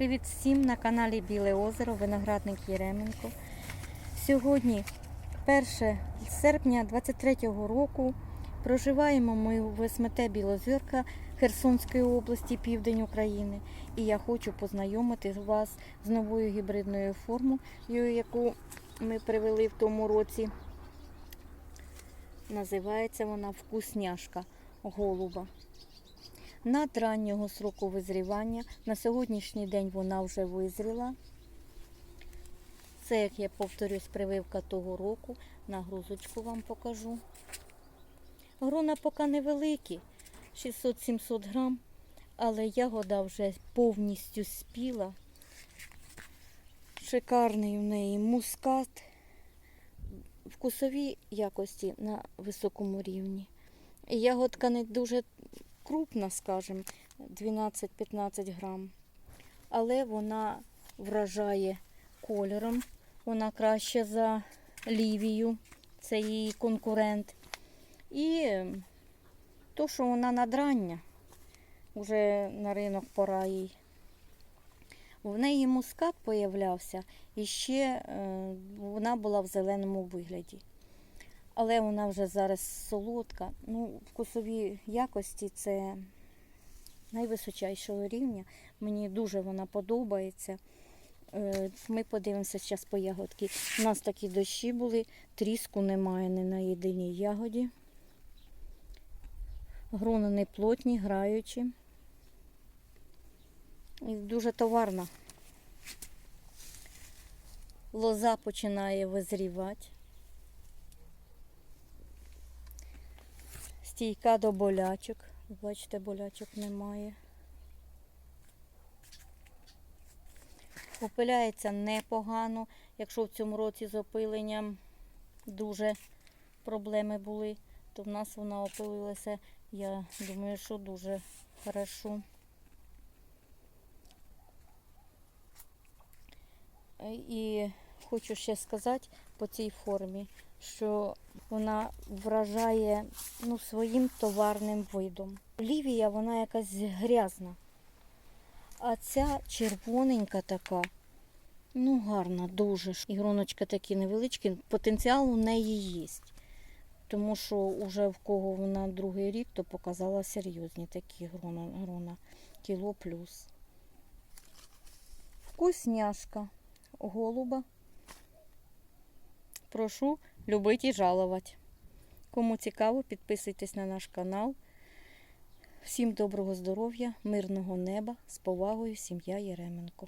Привіт всім на каналі Біле Озеро, виноградник Єременко. Сьогодні 1 серпня 23-го року. Проживаємо ми в СМТ Білозірка Херсонської області, південь України. І я хочу познайомити вас з новою гібридною формою, яку ми привели в тому році. Називається вона вкусняшка голуба. Над раннього сроку визрівання. На сьогоднішній день вона вже визріла. Це, як я повторюсь, прививка того року. На грузочку вам покажу. Грона поки невеликі, 600-700 грам, але ягода вже повністю спіла. Шикарний у неї мускат. Вкусові якості на високому рівні. Ягодка не дуже крупна, скажімо, 12-15 грам. Але вона вражає кольором. Вона краще за лівію, це її конкурент. І то, що вона надрання, вже на ринок пора їй. В неї мускат появлявся і ще е, вона була в зеленому вигляді. Але вона вже зараз солодка. Ну, вкусові якості це найвисочайшого рівня. Мені дуже вона подобається. Е, Ми подивимося зараз по ягодки. У нас такі дощі були, тріску немає ні на єдиній ягоді. Грони не плотні, граючі. І дуже товарна. Лоза починає визрівати. Стійка до болячок. Бачите, болячок немає. Опиляється непогано. Якщо в цьому році з опиленням дуже проблеми були, то в нас вона опилилася, я думаю, що дуже хорошо. І хочу ще сказати по цій формі, що вона вражає ну, своїм товарним видом. Лівія вона якась грязна. А ця червоненька така, ну гарна, дуже. Ігроночка такі невеличкі, потенціал у неї є. Тому що вже в кого вона другий рік, то показала серйозні такі грона, грона кіло плюс. Вкусняшка голуба. Прошу любити і жалувати. Кому цікаво, підписуйтесь на наш канал. Всім доброго здоров'я, мирного неба, з повагою, сім'я Єременко.